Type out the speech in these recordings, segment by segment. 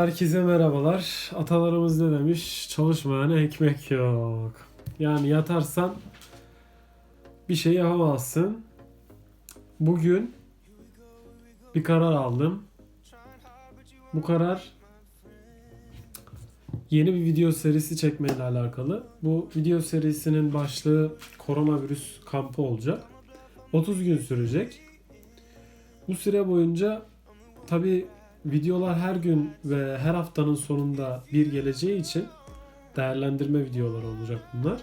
Herkese merhabalar. Atalarımız ne demiş? Çalışmayana ekmek yok. Yani yatarsan bir şey yapamazsın. Bugün bir karar aldım. Bu karar yeni bir video serisi çekmeyle alakalı. Bu video serisinin başlığı koronavirüs kampı olacak. 30 gün sürecek. Bu süre boyunca tabi videolar her gün ve her haftanın sonunda bir geleceği için değerlendirme videoları olacak bunlar.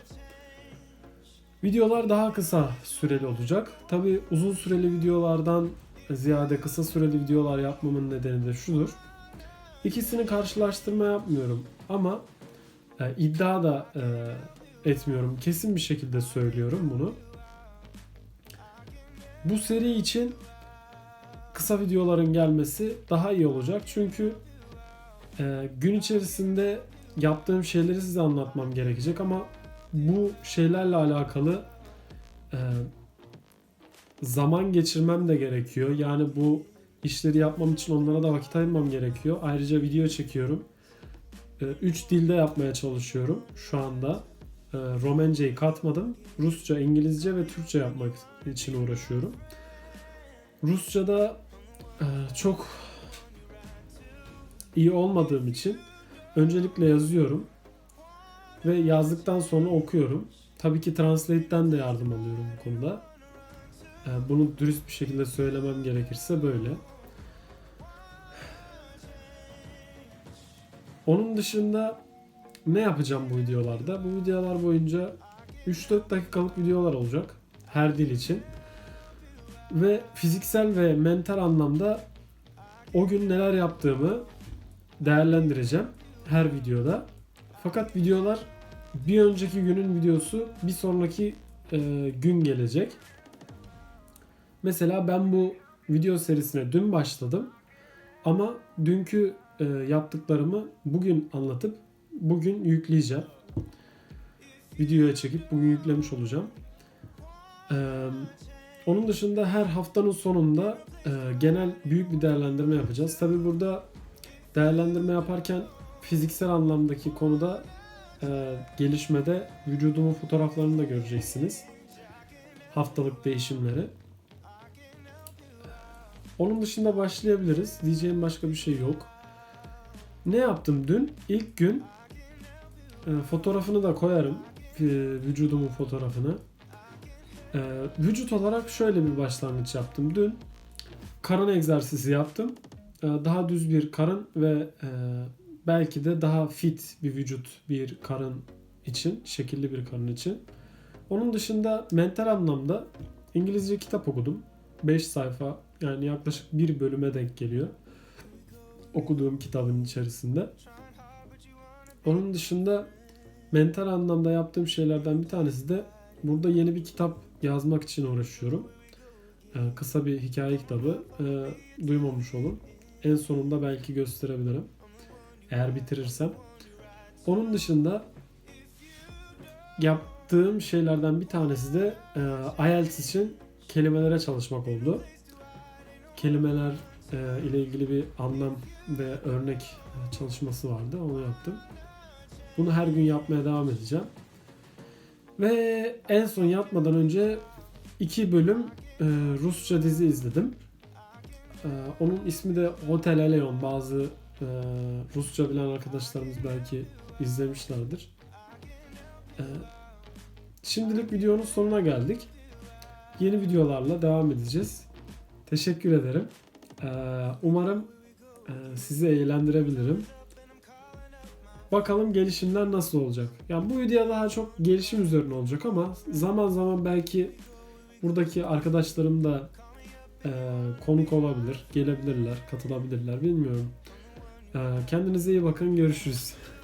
Videolar daha kısa süreli olacak. Tabi uzun süreli videolardan ziyade kısa süreli videolar yapmamın nedeni de şudur. İkisini karşılaştırma yapmıyorum ama e, iddia da e, etmiyorum. Kesin bir şekilde söylüyorum bunu. Bu seri için kısa videoların gelmesi daha iyi olacak. Çünkü e, gün içerisinde yaptığım şeyleri size anlatmam gerekecek ama bu şeylerle alakalı e, zaman geçirmem de gerekiyor. Yani bu işleri yapmam için onlara da vakit ayırmam gerekiyor. Ayrıca video çekiyorum. 3 dilde yapmaya çalışıyorum şu anda. E, Romenca'yı katmadım. Rusça, İngilizce ve Türkçe yapmak için uğraşıyorum. Rusça'da e, çok iyi olmadığım için öncelikle yazıyorum ve yazdıktan sonra okuyorum. Tabii ki Translate'den de yardım alıyorum bu konuda. E, Bunu dürüst bir şekilde söylemem gerekirse böyle. Onun dışında ne yapacağım bu videolarda? Bu videolar boyunca 3-4 dakikalık videolar olacak her dil için. Ve fiziksel ve mental anlamda o gün neler yaptığımı değerlendireceğim her videoda. Fakat videolar bir önceki günün videosu bir sonraki e, gün gelecek. Mesela ben bu video serisine dün başladım. Ama dünkü e, yaptıklarımı bugün anlatıp bugün yükleyeceğim. Videoya çekip bugün yüklemiş olacağım. Eee onun dışında her haftanın sonunda e, genel büyük bir değerlendirme yapacağız. Tabi burada değerlendirme yaparken fiziksel anlamdaki konuda e, gelişmede vücudumun fotoğraflarını da göreceksiniz. Haftalık değişimleri. Onun dışında başlayabiliriz. Diyeceğim başka bir şey yok. Ne yaptım dün? İlk gün e, fotoğrafını da koyarım. E, vücudumun fotoğrafını. Ee, vücut olarak şöyle bir başlangıç yaptım. Dün karın egzersizi yaptım. Ee, daha düz bir karın ve e, belki de daha fit bir vücut bir karın için, şekilli bir karın için. Onun dışında mental anlamda İngilizce kitap okudum. 5 sayfa yani yaklaşık bir bölüme denk geliyor. Okuduğum kitabın içerisinde. Onun dışında mental anlamda yaptığım şeylerden bir tanesi de burada yeni bir kitap yazmak için uğraşıyorum. Ee, kısa bir hikaye kitabı. Ee, duymamış olun. En sonunda belki gösterebilirim. Eğer bitirirsem. Onun dışında yaptığım şeylerden bir tanesi de e, IELTS için kelimelere çalışmak oldu. Kelimeler e, ile ilgili bir anlam ve örnek e, çalışması vardı. Onu yaptım. Bunu her gün yapmaya devam edeceğim. Ve en son yatmadan önce iki bölüm e, Rusça dizi izledim. E, onun ismi de Hotel Eleon. Bazı e, Rusça bilen arkadaşlarımız belki izlemişlerdir. E, şimdilik videonun sonuna geldik. Yeni videolarla devam edeceğiz. Teşekkür ederim. E, umarım e, sizi eğlendirebilirim. Bakalım gelişimler nasıl olacak. Yani bu video daha çok gelişim üzerine olacak ama zaman zaman belki buradaki arkadaşlarım da e, konuk olabilir, gelebilirler, katılabilirler bilmiyorum. E, kendinize iyi bakın, görüşürüz.